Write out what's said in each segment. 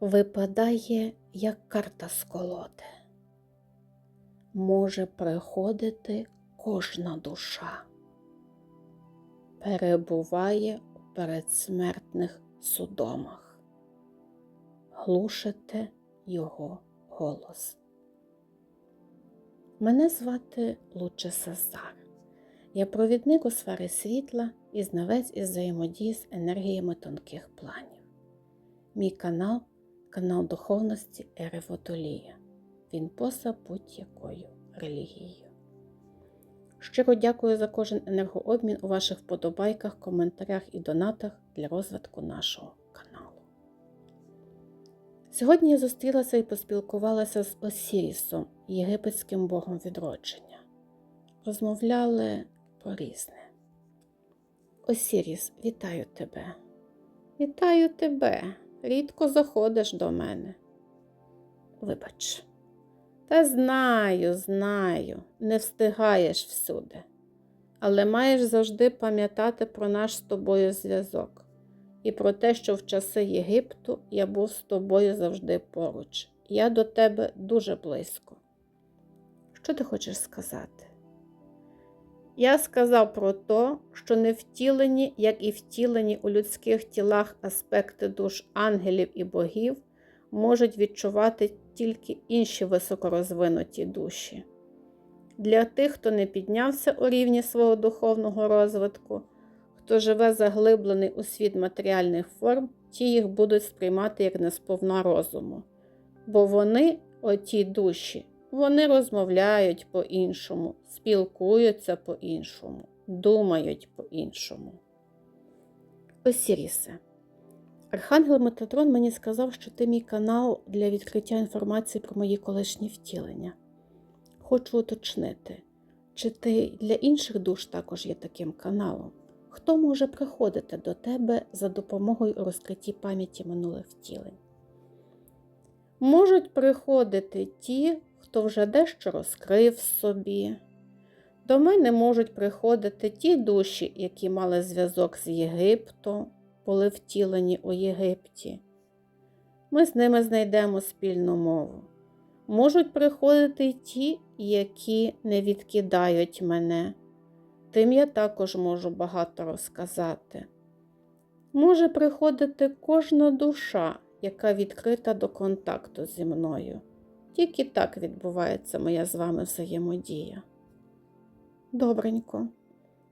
випадає як карта з колоди. Може приходити кожна душа, перебуває у передсмертних судомах, глушите його голос. Мене звати Луче Сазар. Я провідник у сфери світла і знавець із взаємодії з енергіями тонких планів. Мій канал канал духовності Ери Водолія. Він поза будь-якою релігією. Щиро дякую за кожен енергообмін у ваших вподобайках, коментарях і донатах для розвитку нашого каналу. Сьогодні я зустрілася і поспілкувалася з Осірісом, єгипетським богом відродження. Розмовляли про різне. Осіріс, вітаю тебе. Вітаю тебе. Рідко заходиш до мене. Вибач. Та знаю, знаю, не встигаєш всюди. Але маєш завжди пам'ятати про наш з тобою зв'язок і про те, що в часи Єгипту я був з тобою завжди поруч. Я до тебе дуже близько. Що ти хочеш сказати? Я сказав про те, що не втілені, як і втілені у людських тілах аспекти душ ангелів і богів, можуть відчувати тільки інші високорозвинуті душі. Для тих, хто не піднявся у рівні свого духовного розвитку, хто живе заглиблений у світ матеріальних форм, ті їх будуть сприймати як несповна розуму. Бо вони, оті душі, вони розмовляють по-іншому, спілкуються по-іншому, думають по-іншому. Осірісе. Архангел Метатрон мені сказав, що ти мій канал для відкриття інформації про мої колишні втілення. Хочу уточнити, чи ти для інших душ також є таким каналом? Хто може приходити до тебе за допомогою у розкритті пам'яті минулих втілень? Можуть приходити ті, хто вже дещо розкрив собі. До мене можуть приходити ті душі, які мали зв'язок з Єгиптом, були втілені у Єгипті. Ми з ними знайдемо спільну мову. Можуть приходити й ті, які не відкидають мене. Тим я також можу багато розказати. Може приходити кожна душа, яка відкрита до контакту зі мною. Тільки так відбувається моя з вами взаємодія. Добренько,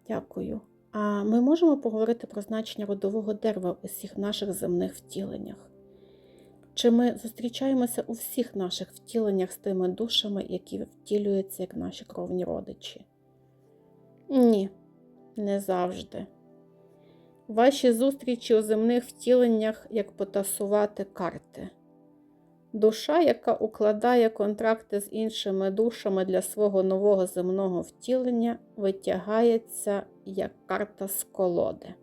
дякую. А ми можемо поговорити про значення родового дерева у всіх наших земних втіленнях? Чи ми зустрічаємося у всіх наших втіленнях з тими душами, які втілюються як наші кровні родичі? Ні, не завжди. Ваші зустрічі у земних втіленнях як потасувати карти. Душа, яка укладає контракти з іншими душами для свого нового земного втілення, витягається як карта з колоди.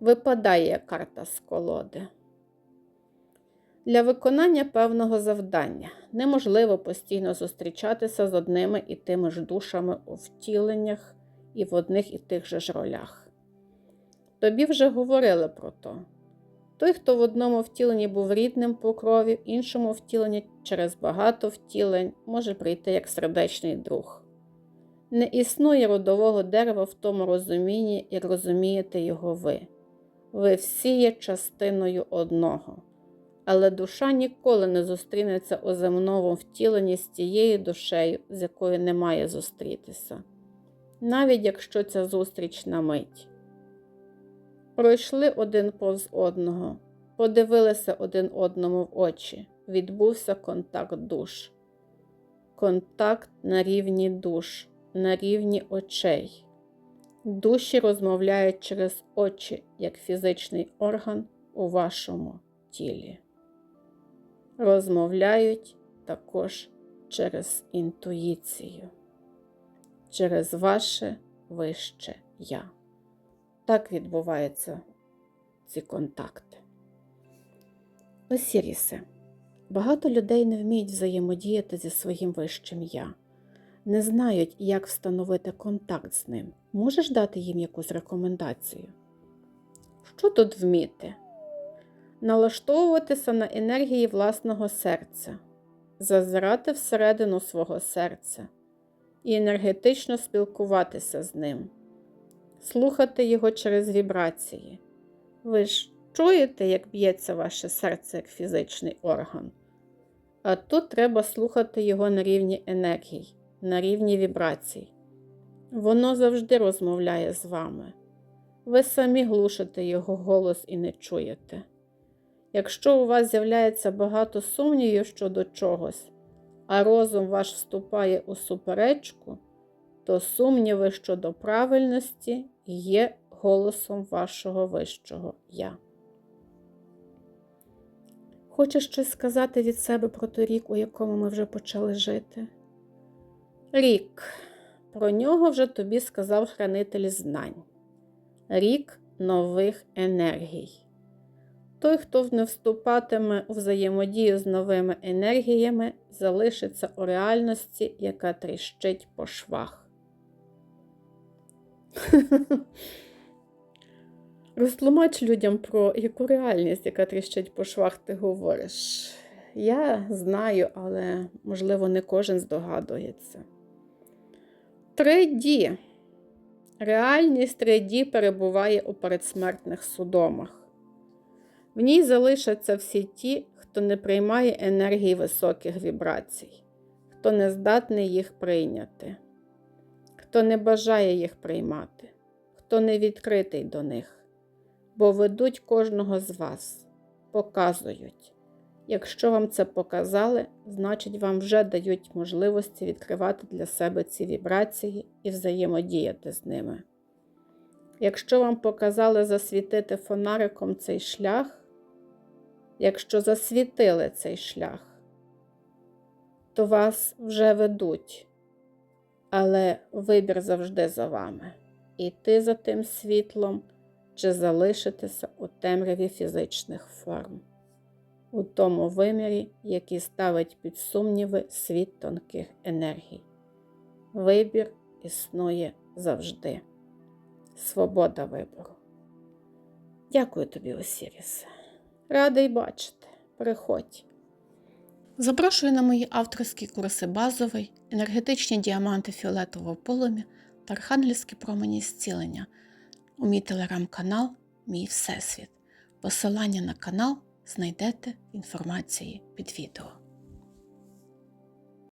Випадає карта з колоди. Для виконання певного завдання неможливо постійно зустрічатися з одними і тими ж душами у втіленнях і в одних і тих же ж ролях. Тобі вже говорили про то. Той, хто в одному втіленні був рідним по крові, в іншому втіленні через багато втілень може прийти як сердечний друг. Не існує родового дерева в тому розумінні, як розумієте його ви. Ви всі є частиною одного. Але душа ніколи не зустрінеться у земному втіленні з тією душею, з якою не має зустрітися, навіть якщо ця зустріч на мить. Пройшли один повз одного, подивилися один одному в очі, відбувся контакт душ. Контакт на рівні душ, на рівні очей. Душі розмовляють через очі як фізичний орган у вашому тілі. Розмовляють також через інтуїцію, через ваше вище я. Так відбуваються ці контакти. Осірісе. Багато людей не вміють взаємодіяти зі своїм вищим я, не знають, як встановити контакт з ним. Можеш дати їм якусь рекомендацію? Що тут вміти? налаштовуватися на енергії власного серця, зазирати всередину свого серця і енергетично спілкуватися з ним, слухати його через вібрації. Ви ж чуєте, як б'ється ваше серце як фізичний орган? А тут треба слухати його на рівні енергій, на рівні вібрацій. Воно завжди розмовляє з вами. Ви самі глушите його голос і не чуєте. Якщо у вас з'являється багато сумнівів щодо чогось, а розум ваш вступає у суперечку, то сумніви щодо правильності є голосом вашого вищого Я. Хочеш щось сказати від себе про той рік, у якому ми вже почали жити? Рік. Про нього вже тобі сказав хранитель знань. Рік нових енергій. Той, хто не вступатиме у взаємодію з новими енергіями, залишиться у реальності, яка тріщить по швах. Розтлумач людям про яку реальність, яка тріщить по швах, ти говориш. Я знаю, але, можливо, не кожен здогадується. 3D. Реальність 3D перебуває у передсмертних судомах. В ній залишаться всі ті, хто не приймає енергії високих вібрацій, хто не здатний їх прийняти, хто не бажає їх приймати, хто не відкритий до них бо ведуть кожного з вас, показують. Якщо вам це показали, значить вам вже дають можливості відкривати для себе ці вібрації і взаємодіяти з ними. Якщо вам показали засвітити фонариком цей шлях, якщо засвітили цей шлях, то вас вже ведуть, але вибір завжди за вами. Іти за тим світлом чи залишитися у темряві фізичних форм, у тому вимірі, який ставить під сумніви світ тонких енергій. Вибір існує завжди. Свобода вибору. Дякую тобі, Осіріс. Радий бачити. Приходь. Запрошую на мої авторські курси базовий, енергетичні діаманти фіолетового полум'я та архангельські промені зцілення у мій телеграм-канал Мій Всесвіт. Посилання на канал знайдете в інформації під відео.